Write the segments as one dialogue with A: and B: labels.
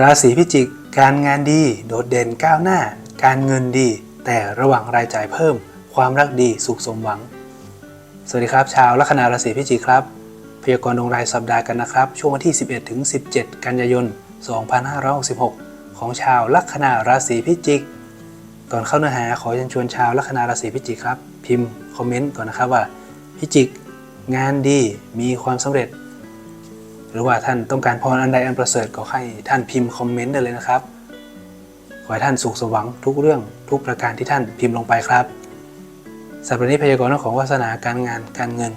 A: ราศีพิจิก การงานดี โดดเด่นก้าวหน้า การเงินดี แต่ระหว่างรายจ่ายเพิ่ม ความรักดีสุขสมหวัง สวัสดีครับ ชาวลัคนาราศีพิจิกครับพยากรณ์ดวงรายสัปดาห์กันนะครับ ช่วงวันที่ 11ถึง17 กันยายน 2566 ของชาวลัคนาราศีพิจิก ก่อนเข้าเนื้อหาขอเชิญชวนชาวลัคนาราศีพิจิกครับ พิมพ์คอมเมนต์ก่อนนะครับว่า พิจิก งานดีมีความสำเร็จ หรือว่าท่านต้องการพรอันใดอันประเสริฐก็ให้ท่านพิมพ์คอมเมนต์ได้เลยนะครับ ขอให้ท่านสุขสวังทุกเรื่องทุกประการที่ท่านพิมพ์ลงไปครับสัปดาห์นี้พยากรณ์เรื่องของวาสนาการงานการเงิน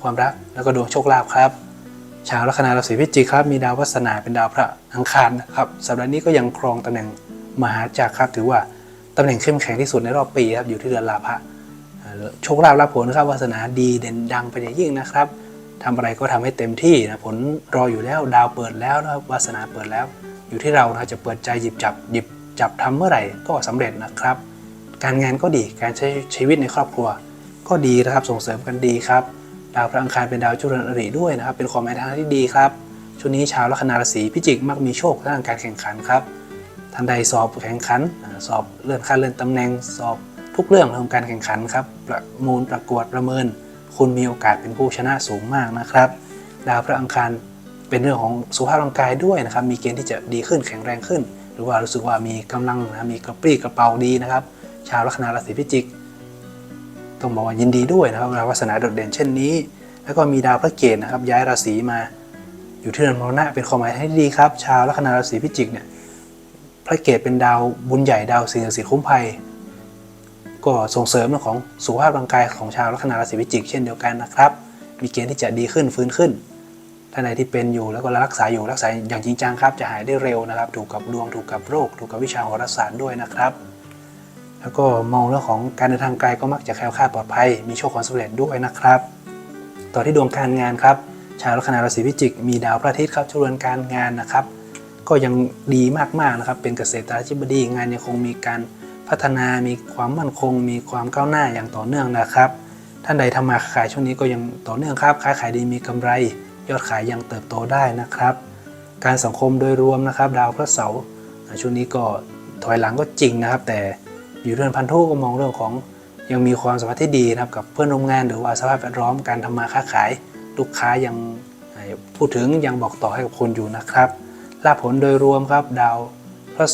A: ความรักแล้วก็ดวงโชคลาภครับชาวลัคนาราศีพิจิกครับมีดาววาสนาเป็นดาวพระอังคารนะครับสัปดาห์นี้ก็ยังครองตำแหน่งมหาจักรครับถือว่าตำแหน่งเข้มแข็งที่สุดในรอบปีครับอยู่ที่เดือนลาภะโชคลาภรับผลนะครับวาสนาดีเด่นดังเป็นอย่างยิ่งนะครับ ทำอะไรก็ทำให้เต็มที่นะผลรออยู่แล้วดาวเปิดแล้วนะครับวาสนาเปิดแล้ว อยู่ที่เรานะจะเปิดใจหยิบจับหยิบจับทำเมื่อไหร่ก็สำเร็จนะครับ การงานก็ดีการใช้ชีวิตในครอบครัว ก็ดีนะครับส่งเสริมกันดีครับดาวพระอังคารเป็นดาวจุลอริด้วยนะครับ เป็นความหมายทางที่ดีครับช่วงนี้ชาวลัคนาราศีพิจิกมักมีโชคด้านการแข่งขันครับท่านใดสอบแข่งขัน สอบเลื่อนขั้นเลื่อนตำแหน่งสอบทุกเรื่องของการแข่งขันครับประมูลประกวดประเมิน คุณมีโอกาสเป็นผู้ชนะสูงมากนะครับ ดาวพระอังคารเป็นเรื่องของสุขภาพร่างกายด้วยนะครับ มีเกณฑ์ที่จะดีขึ้นแข็งแรงขึ้น หรือว่ารู้สึกว่ามีกำลังนะมีกระปรี้กระเป๋าดีนะครับ ชาวลัคนาราศีพิจิก ต้องบอกว่ายินดีด้วยนะครับดาววาสนาโดดเด่นเช่นนี้ แล้วก็มีดาวพระเกตนะครับ ย้ายราศีมา อยู่ที่เรือนมรณะเป็นความหมายที่ดีครับ ชาวลัคนาราศีพิจิกเนี่ยพระเกตเป็นดาวบุญใหญ่ดาวสิ่งศักดิ์สิทธิ์คุ้มภัย ก็ส่งเสริมเรื่องของสุขภาพร่างกายของชาวลัคนาราศีพิจิก เช่นเดียวกันนะครับ มีเกณฑ์ที่จะดีขึ้นฟื้นขึ้นท่านใดที่เป็นอยู่แล้วก็รักษาอยู่รักษาอย่างจริงจังครับ จะหายได้เร็วนะครับ ถูกกับดวงถูกกับโรค ถูกกับวิชาโหราศาสตร์ด้วยนะครับ แล้วก็มองเรื่องของการเดินทางไกลก็มักจะแคล้วคลาดปลอดภัย มีโชคความสำเร็จด้วยนะครับ ต่อที่ดวงการงานครับ ชาวลัคนาราศีพิจิก มีดาวพระอาทิตย์ครับชรวนการงานนะครับ ก็ยังดีมากๆนะครับ เป็นเกษตราธิบดีงานยังคงมีการ พัฒนามีความมั่นคง มีความก้าวหน้าอย่างต่อเนื่องนะครับ ท่านใดทำมาค้าขายช่วงนี้ก็ยังต่อเนื่องครับค้าขายดีมีกำไร ยอดขายยังเติบโตได้นะครับ การสังคมโดยรวมนะครับ ดาวพระเสาร์ช่วงนี้ก็ถอยหลังก็จริงนะครับ แต่อยู่เรือนพันธุก็มองเรื่องของยังมีความสัมพันธ์ที่ดีนะครับกับเพื่อนร่วมงานหรือว่าสภาพแวดล้อมการทำมาค้าขายลูกค้ายังพูดถึงยังบอกต่อให้กับคนอยู่นะครับลาผลโดยรวมครับดาวพระ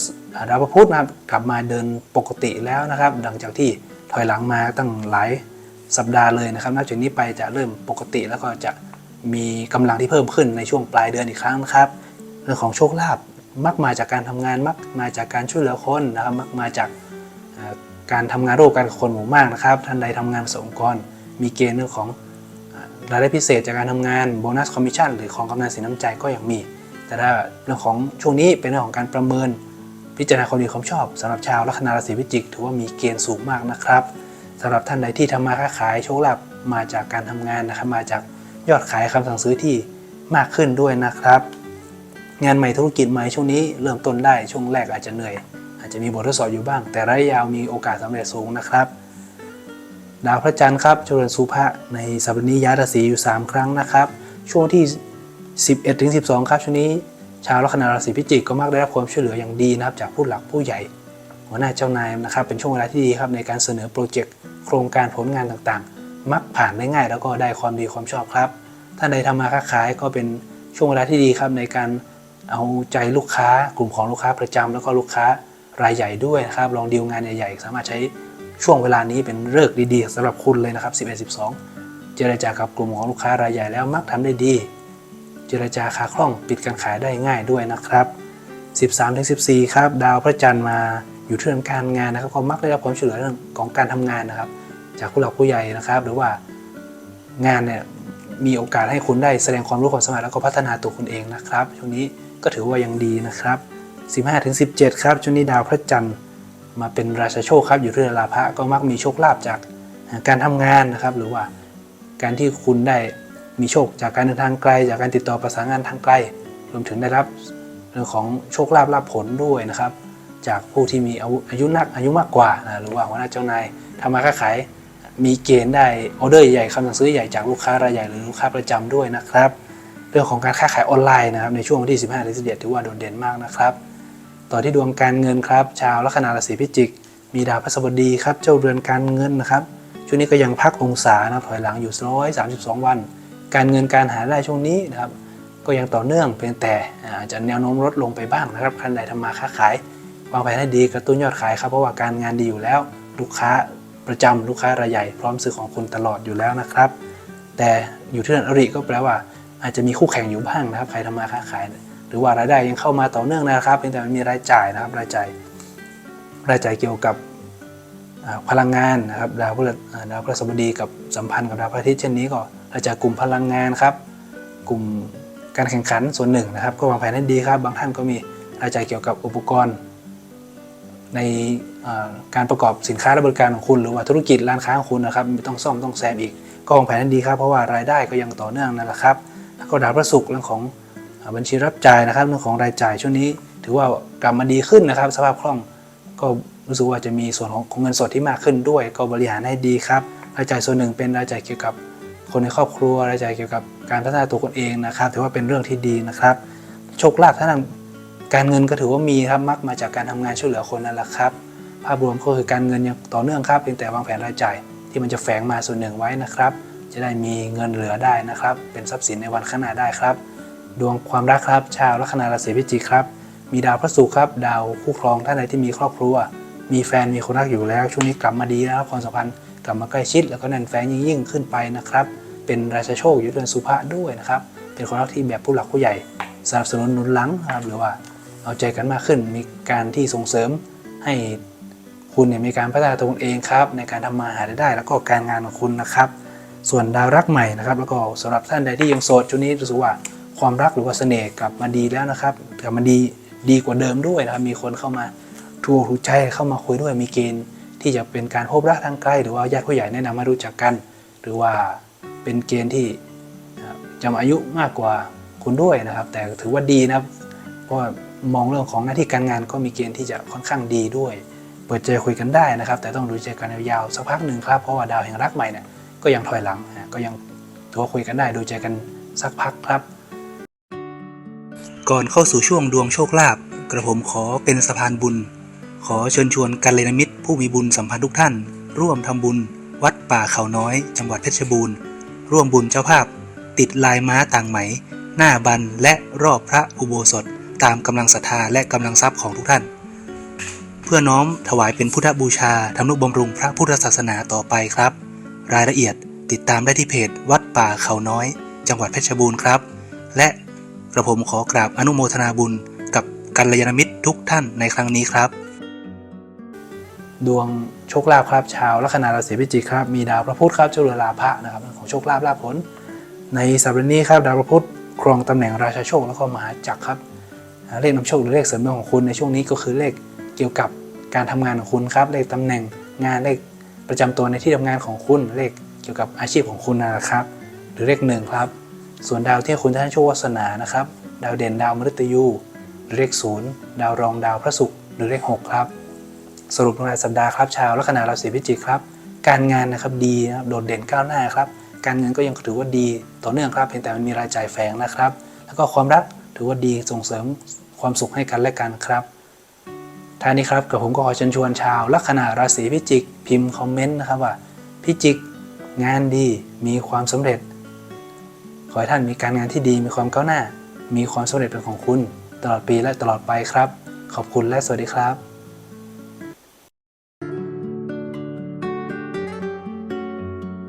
A: ดาวพระพุธนะครับกลับมาเดินปกติแล้วนะครับ หลังจากที่ถอยหลังมาตั้งหลายสัปดาห์เลยนะครับนับจากนี้ไปจะเริ่มปกติแล้วก็จะมีกำลังที่เพิ่มขึ้นในช่วงปลายเดือนอีกครั้งนะครับ เรื่องของโชคลาภมักมาจากการทำงานมักมาจากการช่วยเหลือคนนะครับมักมาจากการทำงานร่วมกันกับคนหมู่มากนะครับท่านใดทำงานประสบองค์กรมีเกณฑ์เรื่องของรายได้พิเศษจากการทำงานโบนัสคอมมิชชั่นหรือของกำนันสินน้ำใจก็ยังมี แต่ถ้าเรื่องของช่วงนี้เป็นเรื่องของการประเมิน พิจารณาความดีความชอบสำหรับชาวลัคนาราศีพิจิก ถือว่ามีเกณฑ์สูงมากนะครับสำหรับท่านใดที่ทำมาค้าขายโชคลาภมาจากการทำงานนะครับมาจากยอดขายคำสั่งซื้อที่มากขึ้นด้วยนะครับ งานใหม่ธุรกิจใหม่ช่วงนี้เริ่มต้นได้ช่วงแรกอาจจะเหนื่อยอาจจะมีบททดสอบอยู่บ้าง แต่ระยะยาวมีโอกาสสำเร็จสูงนะครับดาวพระจันทร์ครับจรวนสุภะในสัปดาห์นี้ย้ายราศีอยู่ 3 ครั้งนะครับ ช่วงที่ 11ถึง12 ครับช่วงนี้ ชาวลัคนาราศีพิจิกก็มักได้รับความช่วยเหลืออย่างดีนะครับจากผู้หลักผู้ใหญ่ หัวหน้าเจ้านายนะครับเป็นช่วงเวลาที่ดีครับในการเสนอโปรเจกต์โครงการผลงานต่างๆ มักผ่านได้ง่าย แล้วก็ได้ความดีความชอบครับท่านใดทำมาค้าขายก็เป็นช่วงเวลาที่ดีครับในการเอาใจลูกค้ากลุ่มของลูกค้าประจำแล้วก็ลูกค้ารายใหญ่ด้วยนะครับลองดีลงานใหญ่ๆ สามารถใช้ช่วงเวลานี้เป็นเลิกดีๆสำหรับคุณเลยนะครับ 11 12 เจรจากับกลุ่มของลูกค้ารายใหญ่แล้วมักทำได้ดี เจรจาค้าคล่องปิดการขายได้ง่ายด้วยนะครับ 13-14 ครับ ดาวพระจันทร์มาอยู่ที่เรื่องการงานนะครับก็มักได้รับความช่วยเหลือเรื่องของการทำงานนะครับ จากผู้หลักผู้ใหญ่นะครับ หรือว่างานเนี่ยมีโอกาสให้คุณได้แสดงความรู้ความสามารถแล้วก็พัฒนาตัวคุณเองนะครับช่วงนี้ก็ถือว่ายังดีนะครับ 15-17 ครับช่วงนี้ดาวพระจันทร์มาเป็นราชาโชคครับอยู่ที่เรือนลาภะก็มักมีโชคลาภจากการทำงานนะครับ หรือว่าการที่คุณได้ มีโชคจากการเดินทางไกล จากการติดต่อประสานงานทางไกล รวมถึงได้รับเรื่องของโชคลาภลาภผลด้วยนะครับ จากผู้ที่มีอายุนักอายุมากกว่านะหรือว่าหัวหน้าเจ้านายทำมาค้าขายมีเกณฑ์ได้ออเดอร์ใหญ่คำสั่งซื้อใหญ่จากลูกค้ารายใหญ่หรือลูกค้าประจำด้วยนะครับ เรื่องของการค้าขายออนไลน์นะครับในช่วงวันที่ 15ถึง17ถือว่าโดดเด่นมากนะครับ ต่อที่ดวงการเงินครับ ชาวลัคนาราศีพิจิก มีดาวพฤหัสบดีครับเจ้าเรือนการเงินนะครับช่วงนี้ก็ยังพักองศานะถอยหลังอยู่ 132 วัน การเงินการหาได้ช่วงนี้นะครับก็ยังต่อเนื่องเพียงแต่อาจจะแนวโน้มลดลงไปบ้างนะครับใครใดทำมาค้าขายวางแผนให้ดีกระตุ้นยอดขายครับเพราะว่าการงานดีอยู่แล้ว ลูกค้าประจำลูกค้ารายใหญ่พร้อมซื้อของคุณตลอดอยู่แล้วนะครับ แต่อยู่ที่เรือนอริก็แปลว่า อาจจะมีคู่แข่งอยู่บ้างนะครับ ใครทำมาค้าขาย หรือว่ารายได้ยังเข้ามาต่อเนื่องนะครับเพียงแต่มันมีรายจ่ายนะครับรายจ่ายรายจ่ายเกี่ยวกับพลังงานนะครับดาวพฤหัสดาวพฤหัสบดีกับสัมพันธ์กับดาวพระอาทิตย์เช่นนี้ก็ จ่ายกลุ่มพลังงานครับ กลุ่มการแข่งขันส่วนหนึ่งนะครับ ก็วางแผนให้ดีครับ บางท่านก็มีรายจ่ายเกี่ยวกับอุปกรณ์ ในการประกอบสินค้าและบริการของคุณ หรือว่าธุรกิจร้านค้าของคุณนะครับไม่ต้องซ่อมต้องแซมอีก ก็วางแผนให้ดีครับเพราะว่ารายได้ก็ยังต่อเนื่องนั่นแหละครับแล้วก็ดาวพระศุกร์เรื่องของบัญชีรับจ่ายนะครับเรื่องของรายจ่ายช่วงนี้ ถือว่ากลับมาดีขึ้นนะครับ สภาพคล่องก็รู้สึกว่าจะมีส่วนของของเงินสดที่มากขึ้นด้วย ก็บริหารให้ดีครับรายจ่ายส่วนหนึ่งเป็นรายจ่ายเกี่ยวกับ คนในครอบครัวรายจ่ายเกี่ยวกับการพัฒนาตัวคนเองนะครับ ถือว่าเป็นเรื่องที่ดีนะครับ โชคลาภท่านการเงินก็ถือว่ามีครับมักมาจากการทำงานช่วยเหลือคนนั่นแหละครับ ภาพรวมก็คือการเงินยังต่อเนื่องครับเพียงแต่วางแผนรายจ่ายที่มันจะแฝงมาส่วนหนึ่งไว้นะครับ จะได้มีเงินเหลือได้นะครับ เป็นทรัพย์สินในวันข้างหน้าได้ครับ ดวงความรักครับ ชาวลัคนาราศีพิจิกครับ มีดาวพระศุกร์ครับ ดาวคู่ครองท่านใดที่มีครอบครัว มีแฟนมีคนรักอยู่แล้ว ช่วงนี้กลับมาดีนะครับความสัมพันธ์ กลับมาใกล้ชิด แล้วก็แน่นแฟนยิ่งยิ่งขึ้นไปนะครับ เป็นราชาโชคอยู่เดือนสุภะด้วยนะครับ เป็นคนรักที่แบบผู้หลักผู้ใหญ่สนับสนุนหนุนหลังนะครับหรือว่าเอาใจกันมากขึ้นมีการที่ส่งเสริมให้คุณเนี่ยมีการพัฒนาตัวคุณเองครับ ในการทำมาหาได้ แล้วก็การงานของคุณนะครับ ส่วนดาวรักใหม่นะครับ แล้วก็สำหรับท่านใดที่ยังโสดช่วงนี้รู้สึกว่าความรักหรือว่าเสน่ห์กลับมาดีแล้วนะครับกลับมาดีดีกว่าเดิมด้วยนะครับมีคนเข้ามาถูกถูกใจเข้ามาคุยด้วยมีเกณฑ์ ที่จะเป็นการพบรักทางใกล หรือว่าญาติผู้ใหญ่แนะนำมารู้จักกัน หรือว่าเป็นเกณฑ์ที่จะมาอายุมากกว่าคุณด้วยนะครับ แต่ถือว่าดีนะครับ เพราะมองเรื่องของหน้าที่การงานก็มีเกณฑ์ที่จะค่อนข้างดีด้วย เปิดใจคุยกันได้นะครับ แต่ต้องดูใจกันยาวๆสักพักหนึ่งครับเพราะว่าดาวแห่งรักใหม่เนี่ยก็ยังถอยหลังก็ยังถือว่าคุยกันได้ดูใจกันสักพักครับ ก่อนเข้าสู่ช่วงดวงโชคลาภกระผมขอเป็นสะพานบุญ ขอเชิญชวนกัลยาณมิต ผู้มีบุญสัมพันธ์ทุกท่าน ร่วมทำบุญ วัดป่าเขาน้อย จังหวัดเพชรบูรณ์ ร่วมบุญเจ้าภาพ ติดลายม้าต่างไหม หน้าบันและรอบพระอุโบสถ ตามกำลังศรัทธาและกำลังทรัพย์ของทุกท่าน เพื่อน้อมถวายเป็นพุทธบูชาทำนุบำรุงพระพุทธศาสนาต่อไปครับ รายละเอียดติดตามได้ที่เพจวัดป่าเขาน้อย จังหวัดเพชรบูรณ์ครับ และกระผมขอกราบอนุโมทนาบุญกับกัลยาณมิตรทุกท่านในครั้งนี้ครับ ดวงโชคลาภครับชาวลัคนาราศีพิจิกครับมีดาวพระพุธครับเจ้าเรือลาภะนะครับเรื่องของโชคลาภลาภผล ในสัปดาห์นี้ครับดาวพระพุธครองตำแหน่งราชาโชคแล้วก็มหาจักรครับเลขนำโชคหรือเลขเสริมดวงของคุณในช่วงนี้ก็คือเลขเกี่ยวกับการทำงานของคุณครับเลขตำแหน่งงานเลขประจำตัวในที่ทำงานของคุณเลขเกี่ยวกับอาชีพของคุณนะครับ หรือเลขหนึ่งครับ ส่วนดาวที่คุณท่านโชควาสนานะครับ ดาวเด่นดาวมฤตยูหรือเลขศูนย์ดาวรองดาวพระศุกร์หรือเลขหกครับ สรุปรายสัปดาห์ครับชาวลัคนาราศีพิจิกครับ การงานนะครับดีนะครับโดดเด่นก้าวหน้าครับ การเงินก็ยังถือว่าดีต่อเนื่องครับเพียงแต่มันมีรายจ่ายแฝงนะครับ แล้วก็ความรักถือว่าดีส่งเสริมความสุขให้กันและกันครับท่านี้ครับกับผมก็ขอเชิญชวนชาวลัคนาราศีพิจิก พิมพ์คอมเมนต์นะครับว่าพิจิก งานดีมีความสำเร็จ ขอให้ท่านมีการงานที่ดีมีความก้าวหน้า มีความสำเร็จเป็นของคุณ ตลอดปีและตลอดไปครับ ขอบคุณและสวัสดีครับ